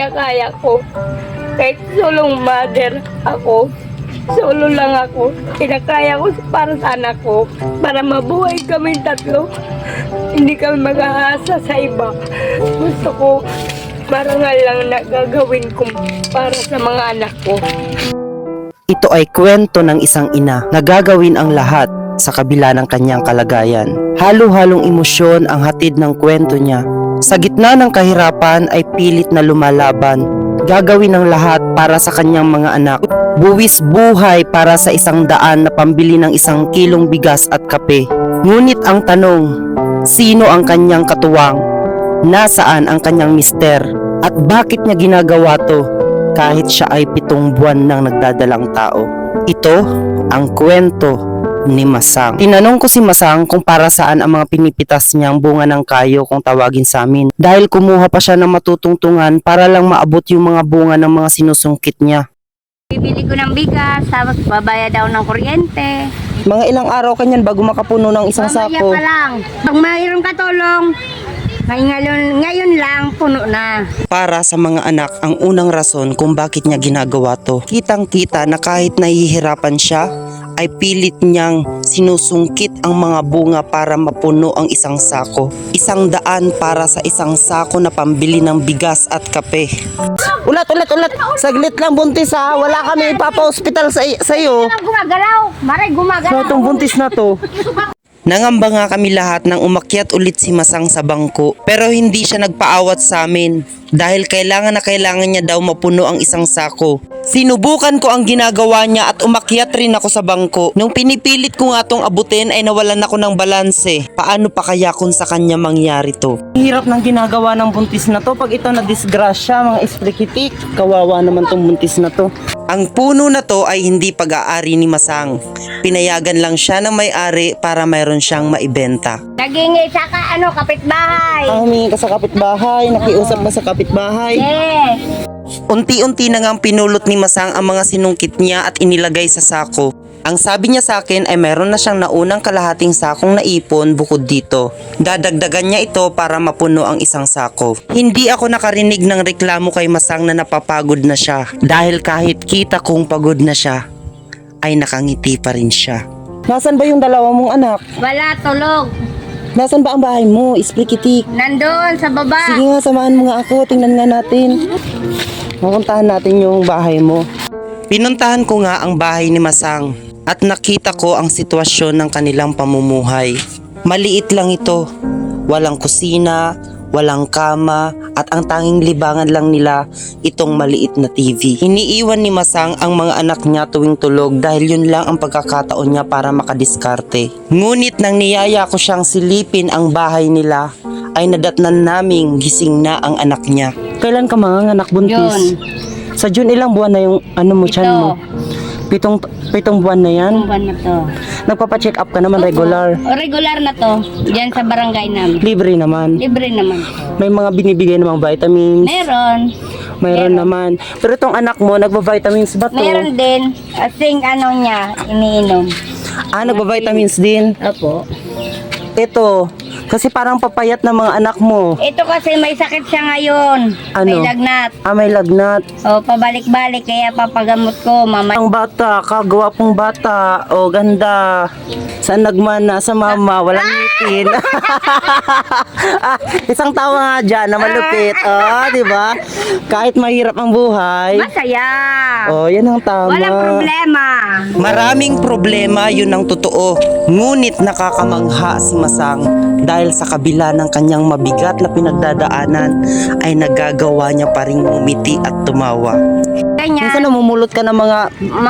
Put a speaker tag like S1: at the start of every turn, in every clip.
S1: kinakaya ko. Kahit sulong mother ako, solo lang ako. Kinakaya ko para sa anak ko, para mabuhay kami tatlo. Hindi kami mag-aasa sa iba. Gusto ko marangal lang na gagawin ko para sa mga anak ko.
S2: Ito ay kwento ng isang ina na gagawin ang lahat sa kabila ng kanyang kalagayan. Halo-halong emosyon ang hatid ng kwento niya. Sa gitna ng kahirapan ay pilit na lumalaban. Gagawin ang lahat para sa kanyang mga anak. Buwis buhay para sa isang daan na pambili ng isang kilong bigas at kape. Ngunit ang tanong, sino ang kanyang katuwang? Nasaan ang kanyang mister? At bakit niya ginagawa to? kahit siya ay pitong buwan nang nagdadalang tao. Ito ang kwento ni Masang. Tinanong ko si Masang kung para saan ang mga pinipitas niyang bunga ng kayo kung tawagin sa amin. Dahil kumuha pa siya ng matutungtungan para lang maabot yung mga bunga ng mga sinusungkit niya.
S3: Bibili ko ng bigas, tapos babayad daw ng kuryente.
S2: Mga ilang araw kanyan bago makapuno ng isang
S3: Mamaya
S2: sako.
S3: pa lang. Pag mayroong katulong, ngayon, ngayon lang, puno na.
S2: Para sa mga anak ang unang rason kung bakit niya ginagawa to. Kitang kita na kahit nahihirapan siya, ay pilit niyang sinusungkit ang mga bunga para mapuno ang isang sako. Isang daan para sa isang sako na pambili ng bigas at kape. Ulat, ulat, ulat! Saglit lang buntis ha! Wala kami ipapa-hospital sa, sa iyo.
S3: Gumagalaw. Maray, gumagalaw.
S2: buntis na to? Nangamba nga kami lahat nang umakyat ulit si Masang sa bangko. Pero hindi siya nagpaawat sa amin dahil kailangan na kailangan niya daw mapuno ang isang sako. Sinubukan ko ang ginagawa niya at umakyat rin ako sa bangko. Nung pinipilit ko nga tong abutin ay nawalan ako ng balanse. Paano pa kaya kung sa kanya mangyari to? Hirap ng ginagawa ng buntis na to pag ito na disgrasya mga esplikitik. Kawawa naman tong buntis na to. Ang puno na to ay hindi pag-aari ni Masang. Pinayagan lang siya ng may-ari para mayroon siyang maibenta.
S3: Nagingi sa ka, ano, kapitbahay.
S2: Ang humingi ka sa kapitbahay, nakiusap ka sa kapitbahay.
S3: Yes.
S2: Unti-unti na ngang pinulot ni Masang ang mga sinungkit niya at inilagay sa sako. Ang sabi niya sa akin ay meron na siyang naunang kalahating sakong naipon bukod dito. Dadagdagan niya ito para mapuno ang isang sako. Hindi ako nakarinig ng reklamo kay Masang na napapagod na siya dahil kahit kita kong pagod na siya, ay nakangiti pa rin siya. Nasaan ba yung dalawa mong anak?
S3: Wala, tulog.
S2: Nasaan ba ang bahay mo? Isplikitik.
S3: Nandun, sa baba.
S2: Sige nga, samahan mo nga ako. Tingnan nga natin. Mapuntahan natin yung bahay mo. Pinuntahan ko nga ang bahay ni Masang at nakita ko ang sitwasyon ng kanilang pamumuhay. Maliit lang ito. Walang kusina, walang kama, at ang tanging libangan lang nila itong maliit na TV. Iniiwan ni Masang ang mga anak niya tuwing tulog dahil yun lang ang pagkakataon niya para makadiskarte. Ngunit nang niyaya ko siyang silipin ang bahay nila, ay nadatnan naming gising na ang anak niya. Kailan ka mga anak
S3: Yun.
S2: Sa June ilang buwan na yung ano mo, tiyan mo?
S3: Ito.
S2: Pitong, pitong buwan na yan?
S3: Buwan na to.
S2: Nagpapacheck up ka naman regular.
S3: O, regular na to. Diyan sa barangay namin.
S2: Libre naman.
S3: Libre naman.
S2: May mga binibigay namang vitamins.
S3: Meron.
S2: Mayroon naman. Pero itong anak mo, nagpa-vitamins ba to?
S3: Meron din. Asing ano niya, iniinom.
S2: Ah, nagpa-vitamins din.
S3: Opo.
S2: Ito, kasi parang papayat ng mga anak mo.
S3: Ito kasi may sakit siya ngayon.
S2: Ano?
S3: May lagnat.
S2: Ah, may lagnat.
S3: O, pabalik-balik. Kaya papagamot ko, mama.
S2: Ang bata, kagawa pong bata. O, ganda. Saan nagmana sa mama? Walang ngipin. ah, isang tawa nga dyan na malupit. Oh, di ba? Kahit mahirap ang buhay.
S3: Masaya.
S2: Oh, yan ang tama.
S3: Walang problema.
S2: Maraming problema, yun ang totoo. Ngunit nakakamangha si Masang dahil sa kabila ng kanyang mabigat na pinagdadaanan ay nagagawa niya pa rin ngumiti at tumawa.
S3: Kanya.
S2: Minsan namumulot ka ng mga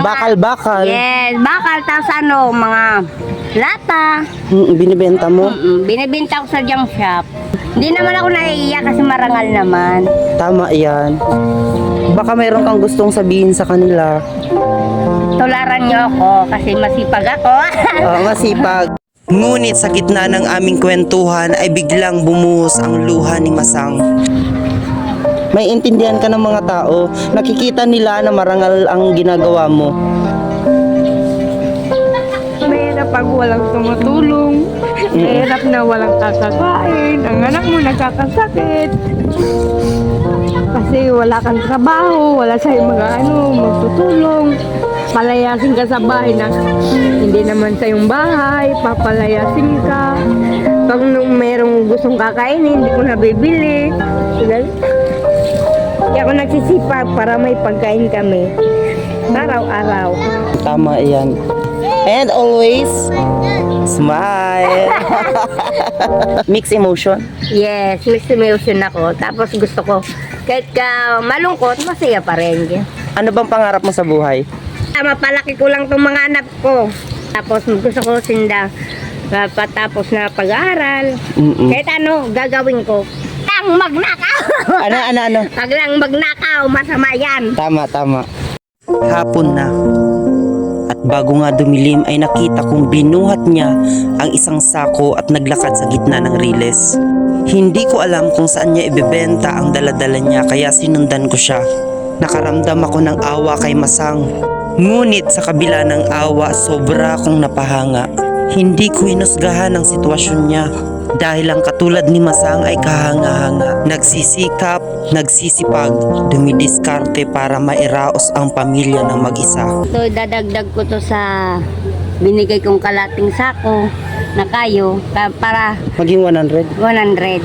S2: bakal-bakal.
S3: Yes, bakal. Tapos ano, mga lata.
S2: Mm, binibenta mo.
S3: Mm-mm. Binibinta ko sa junk shop. Hindi naman ako naiiyak kasi marangal naman.
S2: Tama yan. Baka mayroon kang gustong sabihin sa kanila.
S3: Tularan niyo ako kasi masipag ako.
S2: Oo, masipag. Ngunit sa gitna ng aming kwentuhan ay biglang bumuhos ang luha ni Masang. May intindihan ka ng mga tao. Nakikita nila na marangal ang ginagawa mo.
S1: Mahirap pag walang tumutulong. Mahirap na walang kakakain. Ang anak mo nagkakasakit. Kasi wala kang trabaho, wala sa'yo mga ano, magtutulong. Palayasin ka sa bahay na hindi naman sa yung bahay, papalayasin ka. Pag nung merong gustong kakainin, hindi ko nabibili. Kaya ako nagsisipag para may pagkain kami. Araw-araw.
S2: Tama yan. And always, smile. Mixed emotion.
S3: Yes, mixed emotion ako. Tapos gusto ko, kahit ka malungkot, masaya pa rin.
S2: Ano bang pangarap mo sa buhay?
S3: Ah, mapalaki ko lang tong mga anak ko. Tapos gusto ko sinda patapos na pag-aaral.
S2: Mm-mm.
S3: Kahit ano, gagawin ko. Ang magnakaw!
S2: Ano, ano, ano?
S3: Pag lang magnakaw, masama yan.
S2: Tama, tama. Hapon na. At bago nga dumilim ay nakita kong binuhat niya ang isang sako at naglakad sa gitna ng riles. Hindi ko alam kung saan niya ibebenta ang daladala niya kaya sinundan ko siya. Nakaramdam ako ng awa kay Masang. Ngunit sa kabila ng awa sobra akong napahanga. Hindi ko hinusgahan ang sitwasyon niya. Dahil ang katulad ni Masang ay kahanga-hanga. Nagsisikap, nagsisipag, dumidiskarte para mairaos ang pamilya ng mag-isa.
S3: Ito, dadagdag ko to sa binigay kong kalating sako na kayo ka- para
S2: Maging 100.
S3: 100.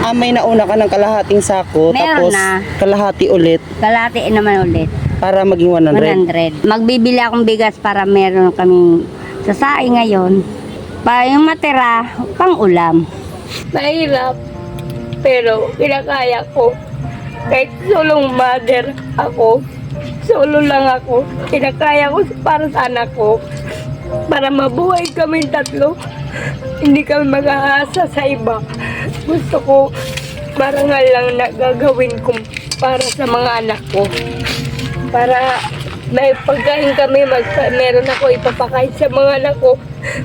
S2: Ah, may nauna ka ng kalahating sako,
S3: Meron
S2: tapos
S3: na.
S2: kalahati ulit
S3: Kalati naman ulit.
S2: Para maging 100.
S3: 100. Magbibili akong bigas para meron kaming sasaing ngayon. Para yung matira, pang ulam.
S1: Mahirap, pero kinakaya ko. Kahit sulong mother ako, solo lang ako, kinakaya ko para sa anak ko. Para mabuhay kami tatlo, hindi kami mag-aasa sa iba. Gusto ko marangal lang na gagawin ko para sa mga anak ko. Para may pagkain kami, mag meron ako ipapakain sa mga anak ko.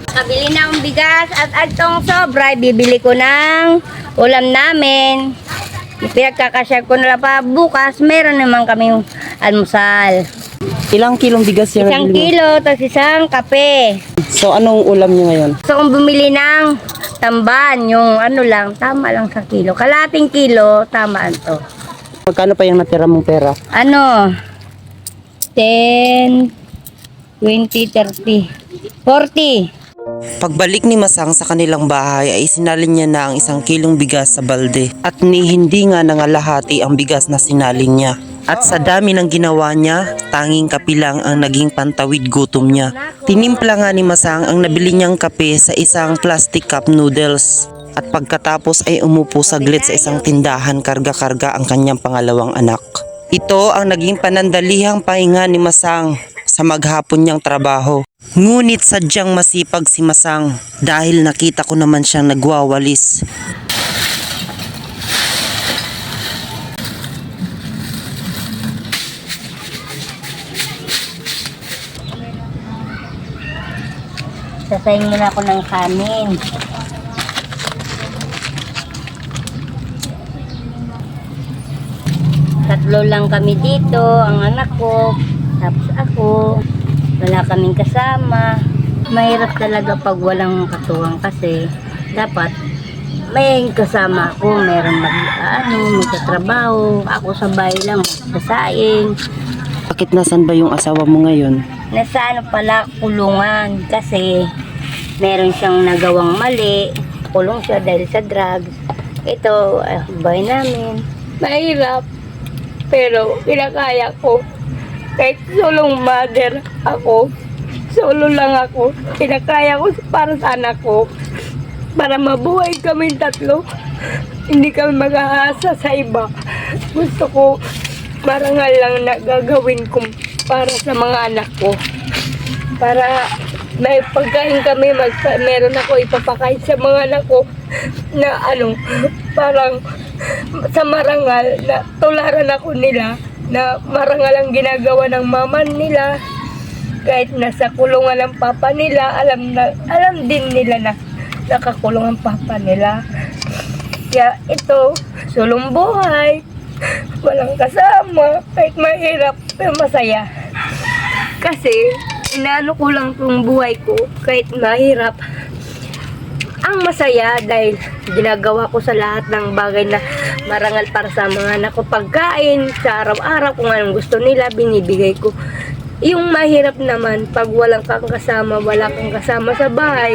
S3: Kabili na akong bigas at atong sobra, bibili ko ng ulam namin. Pinagkakasya ko na lang pa bukas, meron naman kaming almusal.
S2: Ilang kilong bigas yan?
S3: Isang kilo, tapos isang kape.
S2: So, anong ulam niyo ngayon?
S3: Gusto kong bumili ng tamban, yung ano lang, tama lang sa kilo. Kalating kilo, tamaan to.
S2: Magkano pa yung natira mong pera?
S3: Ano? 10, 20, 30, 40.
S2: Pagbalik ni Masang sa kanilang bahay ay sinalin niya na ang isang kilong bigas sa balde at ni hindi nga nangalahati ang bigas na sinalin niya. At sa dami ng ginawa niya, tanging kape lang ang naging pantawid gutom niya. Tinimpla nga ni Masang ang nabili niyang kape sa isang plastic cup noodles. At pagkatapos ay umupo saglit sa isang tindahan karga-karga ang kanyang pangalawang anak. Ito ang naging panandalihang pahinga ni Masang sa maghapon niyang trabaho. Ngunit sadyang masipag si Masang dahil nakita ko naman siyang nagwawalis.
S3: Sasayin muna ako ng kanin. Tatlo lang kami dito, ang anak ko, tapos ako, wala kaming kasama. Mahirap talaga pag walang katuwang kasi dapat may kasama ako, meron mag, ano, may katrabaho, ako sa bahay lang, sasaing.
S2: Bakit nasan ba yung asawa mo ngayon?
S3: nasa ano pala kulungan kasi meron siyang nagawang mali kulong siya dahil sa drugs ito ah, bahay namin
S1: Mahirap, pero kinakaya ko. Kahit sulong mother ako, solo lang ako, kinakaya ko para sa anak ko. Para mabuhay kami tatlo, hindi kami mag-aasa sa iba. Gusto ko marangal lang na gagawin ko para sa mga anak ko. Para may pagkain kami, mag, meron ako ipapakain sa mga anak ko na ano, parang sa marangal na tularan ako nila na marangal ang ginagawa ng mama nila. Kahit nasa kulungan ng papa nila alam na alam din nila na nakakulong ang papa nila. Kaya ito sulong buhay walang kasama kahit mahirap pero masaya. Kasi inaano ko lang tong buhay ko kahit mahirap ang masaya dahil ginagawa ko sa lahat ng bagay na marangal para sa mga anak ko. Pagkain sa araw-araw kung anong gusto nila binibigay ko. Yung mahirap naman pag walang kang kasama wala kang kasama sa bahay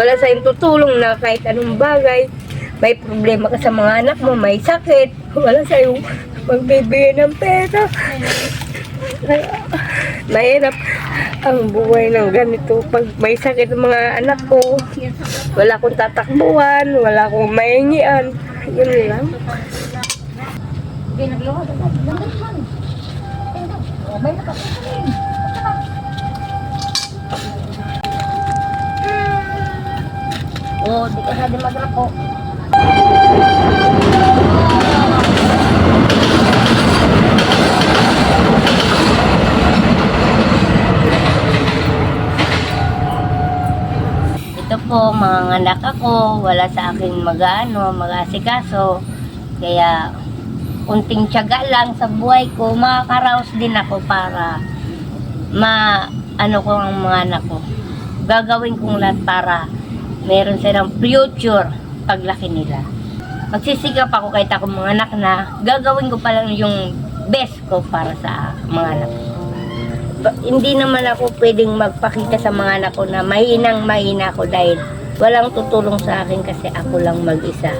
S1: wala sa tutulong na kahit anong bagay may problema ka sa mga anak mo may sakit wala sa magbibigay ng pera. Mahirap ang buhay ng ganito pag may sakit ang mga anak ko wala akong tatakbuhan wala akong mahingian yun lang
S3: Oo, di ka na din magrapo. Po, mga anak ako, wala sa akin mag-ano, mag-asikaso. Kaya, unting tiyaga lang sa buhay ko, makakaraos din ako para ma ano ko ang mga anak ko. Gagawin kong lahat para meron silang future paglaki nila. Magsisikap ako kahit ako mga anak na gagawin ko pa lang yung best ko para sa mga anak ko. Hindi naman ako pwedeng magpakita sa mga anak ko na mahinang mahina ako dahil walang tutulong sa akin kasi ako lang mag-isa.